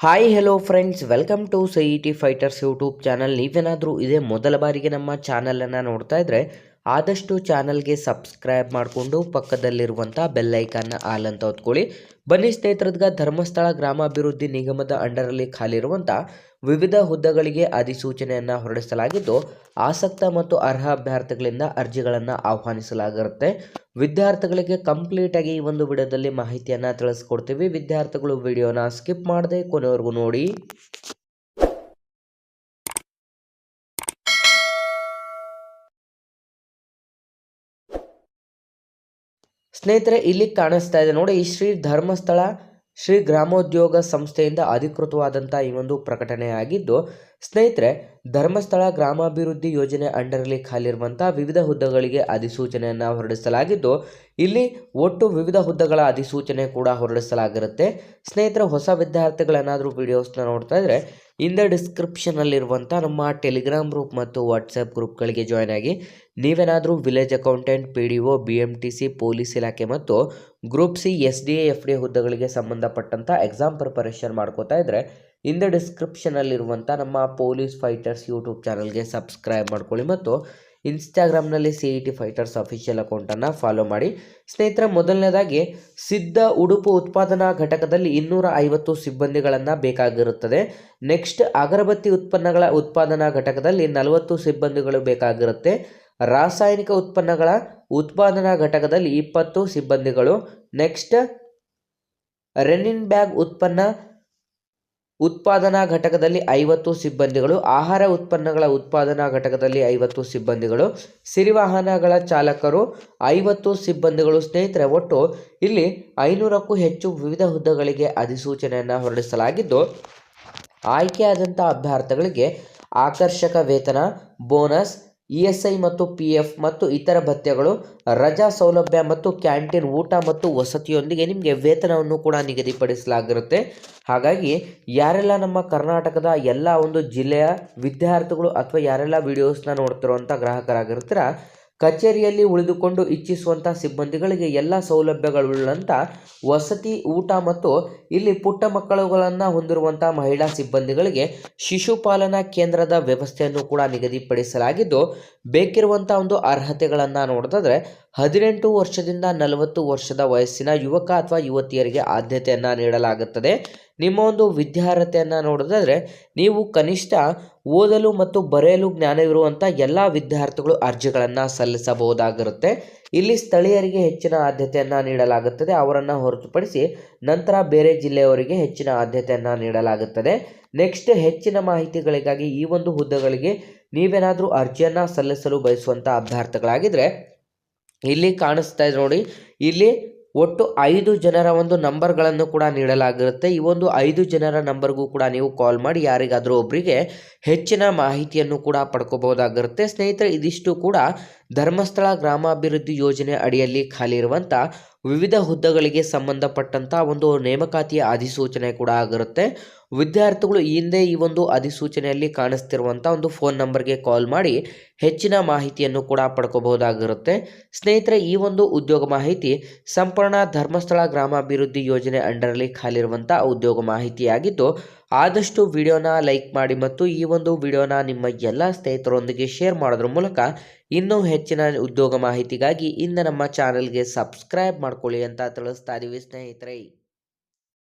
Hi hello friends welcome to C E T fighters YouTube channel ನೀವೇನಾದರೂ ಇದೇ ಮೊದಲ ಬಾರಿಗೆ ನಮ್ಮ ಚಾನಲನ್ನು ನೋಡ್ತಾ ಇದ್ದರೆ ಆದಷ್ಟು ಚಾನಲ್ಗೆ ಸಬ್ಸ್ಕ್ರೈಬ್ ಮಾಡಿಕೊಂಡು ಪಕ್ಕದಲ್ಲಿರುವಂಥ ಬೆಲ್ಲೈಕಾನ ಆಲ್ ಅಂತ ಹೊತ್ಕೊಳ್ಳಿ. ಬನ್ನಿ ಸ್ನೇಹಿತರದ್ಗ, ಧರ್ಮಸ್ಥಳ ಗ್ರಾಮಾಭಿವೃದ್ಧಿ ನಿಗಮದ ಅಂಡರಲ್ಲಿ ಖಾಲಿರುವಂಥ ವಿವಿಧ ಹುದ್ದೆಗಳಿಗೆ ಅಧಿಸೂಚನೆಯನ್ನು ಹೊರಡಿಸಲಾಗಿದ್ದು, ಆಸಕ್ತ ಮತ್ತು ಅರ್ಹ ಅಭ್ಯರ್ಥಿಗಳಿಂದ ಅರ್ಜಿಗಳನ್ನು ಆಹ್ವಾನಿಸಲಾಗಿರುತ್ತೆ. ವಿದ್ಯಾರ್ಥಿಗಳಿಗೆ ಕಂಪ್ಲೀಟಾಗಿ ಈ ಒಂದು ವಿಡಿಯೋದಲ್ಲಿ ಮಾಹಿತಿಯನ್ನು ತಿಳಿಸ್ಕೊಡ್ತೀವಿ. ವಿದ್ಯಾರ್ಥಿಗಳು ವಿಡಿಯೋನ ಸ್ಕಿಪ್ ಮಾಡದೆ ಕೊನೆಯವರೆಗೂ ನೋಡಿ. ಸ್ನೇಹಿತರೆ, ಇಲ್ಲಿ ಕಾಣಿಸ್ತಾ ಇದೆ. ನೋಡಿ, ಈ ಶ್ರೀ ಧರ್ಮಸ್ಥಳ, ಶ್ರೀ ಗ್ರಾಮೋದ್ಯೋಗ ಸಂಸ್ಥೆಯಿಂದ ಅಧಿಕೃತವಾದಂಥ ಈ ಒಂದು ಪ್ರಕಟಣೆ ಆಗಿದ್ದು ಸ್ನೇಹಿತರೆ, ಧರ್ಮಸ್ಥಳ ಗ್ರಾಮಾಭಿವೃದ್ಧಿ ಯೋಜನೆ ಅಂಡರಲ್ಲಿ ಖಾಲಿರುವಂಥ ವಿವಿಧ ಹುದ್ದೆಗಳಿಗೆ ಅಧಿಸೂಚನೆಯನ್ನು ಹೊರಡಿಸಲಾಗಿದ್ದು, ಇಲ್ಲಿ ಒಟ್ಟು ವಿವಿಧ ಹುದ್ದೆಗಳ ಅಧಿಸೂಚನೆ ಕೂಡ ಹೊರಡಿಸಲಾಗಿರುತ್ತೆ. ಸ್ನೇಹಿತರೆ, ಹೊಸ ವಿದ್ಯಾರ್ಥಿಗಳೇನಾದರೂ ವಿಡಿಯೋಸ್ನ ನೋಡ್ತಾ ಇದ್ದರೆ ಇಂದ ಡಿಸ್ಕ್ರಿಪ್ಷನಲ್ಲಿರುವಂಥ ನಮ್ಮ ಟೆಲಿಗ್ರಾಮ್ ಗ್ರೂಪ್ ಮತ್ತು ವಾಟ್ಸಪ್ ಗ್ರೂಪ್ಗಳಿಗೆ ಜಾಯ್ನ್ ಆಗಿ ನೀವೇನಾದರೂ village accountant, P D O, B M T C, police ಇಲಾಖೆ ಮತ್ತು group C, S D A, F D ಹುದ್ದೆಗಳಿಗೆ ಸಂಬಂಧಪಟ್ಟಂಥ ಎಕ್ಸಾಮ್ ಪ್ರಿಪರೇಷನ್ ಮಾಡ್ಕೋತಾ ಇದ್ದರೆ ಇಂದ ಡಿಸ್ಕ್ರಿಪ್ಷನಲ್ಲಿರುವಂಥ ನಮ್ಮ ಪೊಲೀಸ್ ಫೈಟರ್ಸ್ ಯೂಟ್ಯೂಬ್ ಚಾನಲ್ಗೆ ಸಬ್ಸ್ಕ್ರೈಬ್ ಮಾಡ್ಕೊಳ್ಳಿ ಮತ್ತು ಇನ್ಸ್ಟಾಗ್ರಾಮ್ನಲ್ಲಿ C E T fighters official ಅಕೌಂಟನ್ನು ಫಾಲೋ ಮಾಡಿ. ಸ್ನೇಹಿತರ, ಮೊದಲನೇದಾಗಿ ಸಿದ್ಧ ಉಡುಪು ಉತ್ಪಾದನಾ ಘಟಕದಲ್ಲಿ ಇನ್ನೂರ ಐವತ್ತು ಸಿಬ್ಬಂದಿಗಳನ್ನು ಬೇಕಾಗಿರುತ್ತದೆ. ನೆಕ್ಸ್ಟ್ ಅಗರಬತ್ತಿ ಉತ್ಪನ್ನಗಳ ಉತ್ಪಾದನಾ ಘಟಕದಲ್ಲಿ ನಲವತ್ತು ಸಿಬ್ಬಂದಿಗಳು ಬೇಕಾಗಿರುತ್ತೆ. ರಾಸಾಯನಿಕ ಉತ್ಪನ್ನಗಳ ಉತ್ಪಾದನಾ ಘಟಕದಲ್ಲಿ ಇಪ್ಪತ್ತು ಸಿಬ್ಬಂದಿಗಳು. ನೆಕ್ಸ್ಟ್, ರೆನಿನ್ ಬ್ಯಾಗ್ ಉತ್ಪನ್ನ ಉತ್ಪಾದನಾ ಘಟಕದಲ್ಲಿ ಐವತ್ತು ಸಿಬ್ಬಂದಿಗಳು, ಆಹಾರ ಉತ್ಪನ್ನಗಳ ಉತ್ಪಾದನಾ ಘಟಕದಲ್ಲಿ ಐವತ್ತು ಸಿಬ್ಬಂದಿಗಳು, ಸಿರಿವಾಹನಗಳ ಚಾಲಕರು ಐವತ್ತು ಸಿಬ್ಬಂದಿಗಳು ಸ್ನೇಹಿತರೆ. ಒಟ್ಟು ಇಲ್ಲಿ ಐನೂರಕ್ಕೂ ಹೆಚ್ಚು ವಿವಿಧ ಹುದ್ದೆಗಳಿಗೆ ಅಧಿಸೂಚನೆಯನ್ನು ಹೊರಡಿಸಲಾಗಿದ್ದು ಆಯ್ಕೆಯಾದಂಥ ಅಭ್ಯರ್ಥಿಗಳಿಗೆ ಆಕರ್ಷಕ ವೇತನ, ಬೋನಸ್ ಇ ಮತ್ತು ಪಿ ಎಫ್ ಮತ್ತು ಇತರ ಭತ್ಯೆಗಳು, ರಜಾ ಸೌಲಭ್ಯ ಮತ್ತು ಕ್ಯಾಂಟೀನ್ ಊಟ ಮತ್ತು ವಸತಿಯೊಂದಿಗೆ ನಿಮಗೆ ವೇತನವನ್ನು ಕೂಡ ನಿಗದಿಪಡಿಸಲಾಗಿರುತ್ತೆ. ಹಾಗಾಗಿ ಯಾರೆಲ್ಲ ನಮ್ಮ ಕರ್ನಾಟಕದ ಎಲ್ಲ ಒಂದು ಜಿಲ್ಲೆಯ ವಿದ್ಯಾರ್ಥಿಗಳು ಅಥವಾ ಯಾರೆಲ್ಲ ವಿಡಿಯೋಸ್ನ ನೋಡ್ತಿರುವಂಥ ಗ್ರಾಹಕರಾಗಿರ್ತೀರ ಕಚೇರಿಯಲ್ಲಿ ಉಳಿದುಕೊಂಡು ಇಚ್ಛಿಸುವಂಥ ಸಿಬ್ಬಂದಿಗಳಿಗೆ ಎಲ್ಲ ಸೌಲಭ್ಯಗಳುಳ್ಳಂಥ ವಸತಿ, ಊಟ ಮತ್ತು ಇಲ್ಲಿ ಪುಟ್ಟ ಮಕ್ಕಳುಗಳನ್ನು ಹೊಂದಿರುವಂಥ ಮಹಿಳಾ ಸಿಬ್ಬಂದಿಗಳಿಗೆ ಶಿಶುಪಾಲನಾ ಕೇಂದ್ರದ ವ್ಯವಸ್ಥೆಯನ್ನು ಕೂಡ ನಿಗದಿಪಡಿಸಲಾಗಿದ್ದು ಬೇಕಿರುವಂಥ ಒಂದು ಅರ್ಹತೆಗಳನ್ನು ನೋಡಿದ್ರೆ ಹದಿನೆಂಟು ವರ್ಷದಿಂದ ನಲವತ್ತು ವರ್ಷದ ವಯಸ್ಸಿನ ಯುವಕ ಅಥವಾ ಯುವತಿಯರಿಗೆ ಆದ್ಯತೆಯನ್ನು ನೀಡಲಾಗುತ್ತದೆ. ನಿಮ್ಮ ಒಂದು ವಿದ್ಯಾರ್ಹತೆಯನ್ನು ನೋಡೋದಾದರೆ, ನೀವು ಕನಿಷ್ಠ ಓದಲು ಮತ್ತು ಬರೆಯಲು ಜ್ಞಾನವಿರುವಂಥ ಎಲ್ಲ ವಿದ್ಯಾರ್ಥಿಗಳು ಅರ್ಜಿಗಳನ್ನು ಸಲ್ಲಿಸಬಹುದಾಗಿರುತ್ತೆ. ಇಲ್ಲಿ ಸ್ಥಳೀಯರಿಗೆ ಹೆಚ್ಚಿನ ಆದ್ಯತೆಯನ್ನು ನೀಡಲಾಗುತ್ತದೆ. ಅವರನ್ನು ಹೊರತುಪಡಿಸಿ ನಂತರ ಬೇರೆ ಜಿಲ್ಲೆಯವರಿಗೆ ಹೆಚ್ಚಿನ ಆದ್ಯತೆಯನ್ನು ನೀಡಲಾಗುತ್ತದೆ. ನೆಕ್ಸ್ಟ್ ಹೆಚ್ಚಿನ ಮಾಹಿತಿಗಳಿಗಾಗಿ ಈ ಒಂದು ಹುದ್ದೆಗಳಿಗೆ ನೀವೇನಾದರೂ ಅರ್ಜಿಯನ್ನು ಸಲ್ಲಿಸಲು ಬಯಸುವಂಥ ಅಭ್ಯರ್ಥಿಗಳಾಗಿದ್ದರೆ ಇಲ್ಲಿ ಕಾಣಿಸ್ತಾ ಇದೆ ನೋಡಿ. ಇಲ್ಲಿ ಒಟ್ಟು ಐದು ಜನರ ಒಂದು ನಂಬರ್ಗಳನ್ನು ಕೂಡ ನೀಡಲಾಗಿರುತ್ತೆ. ಈ ಒಂದು ಐದು ಜನರ ನಂಬರ್ಗೂ ಕೂಡ ನೀವು ಕಾಲ್ ಮಾಡಿ, ಯಾರಿಗಾದರೂ ಒಬ್ಬರಿಗೆ ಹೆಚ್ಚಿನ ಮಾಹಿತಿಯನ್ನು ಕೂಡ ಪಡ್ಕೋಬೋದಾಗಿರುತ್ತೆ ಸ್ನೇಹಿತರೆ, ಇದಿಷ್ಟು ಕೂಡ ಧರ್ಮಸ್ಥಳ ಗ್ರಾಮಾಭಿವೃದ್ಧಿ ಯೋಜನೆ ಅಡಿಯಲ್ಲಿ ಖಾಲಿ ಇರುವಂಥ ವಿವಿಧ ಹುದ್ದೆಗಳಿಗೆ ಸಂಬಂಧಪಟ್ಟಂಥ ಒಂದು ನೇಮಕಾತಿಯ ಅಧಿಸೂಚನೆ ಕೂಡ ಆಗಿರುತ್ತೆ. ವಿದ್ಯಾರ್ಥಿಗಳು ಈ ಹಿಂದೆ ಈ ಒಂದು ಅಧಿಸೂಚನೆಯಲ್ಲಿ ಕಾಣಿಸ್ತಿರುವಂಥ ಒಂದು ಫೋನ್ ನಂಬರ್ಗೆ ಕಾಲ್ ಮಾಡಿ ಹೆಚ್ಚಿನ ಮಾಹಿತಿಯನ್ನು ಕೂಡ ಪಡ್ಕೋಬಹುದಾಗಿರುತ್ತೆ. ಸ್ನೇಹಿತರೆ, ಈ ಒಂದು ಉದ್ಯೋಗ ಮಾಹಿತಿ ಸಂಪೂರ್ಣ ಧರ್ಮಸ್ಥಳ ಗ್ರಾಮಾಭಿವೃದ್ಧಿ ಯೋಜನೆ ಅಂಡರಲ್ಲಿ ಖಾಲಿರುವಂಥ ಉದ್ಯೋಗ ಮಾಹಿತಿಯಾಗಿದ್ದು ಆದಷ್ಟು ವಿಡಿಯೋನ ಲೈಕ್ ಮಾಡಿ ಮತ್ತು ಈ ಒಂದು ವಿಡಿಯೋನ ನಿಮ್ಮ ಎಲ್ಲ ಸ್ನೇಹಿತರೊಂದಿಗೆ ಶೇರ್ ಮಾಡೋದ್ರ ಮೂಲಕ ಇನ್ನೂ ಹೆಚ್ಚಿನ ಉದ್ಯೋಗ ಮಾಹಿತಿಗಾಗಿ ಇಂದ ನಮ್ಮ ಚಾನಲ್ಗೆ ಸಬ್ಸ್ಕ್ರೈಬ್ ಮಾಡ್ಕೊಳ್ಳಿ ಅಂತ ತಿಳಿಸ್ತಾ ಇದ್ದೀವಿ ಸ್ನೇಹಿತರೆ.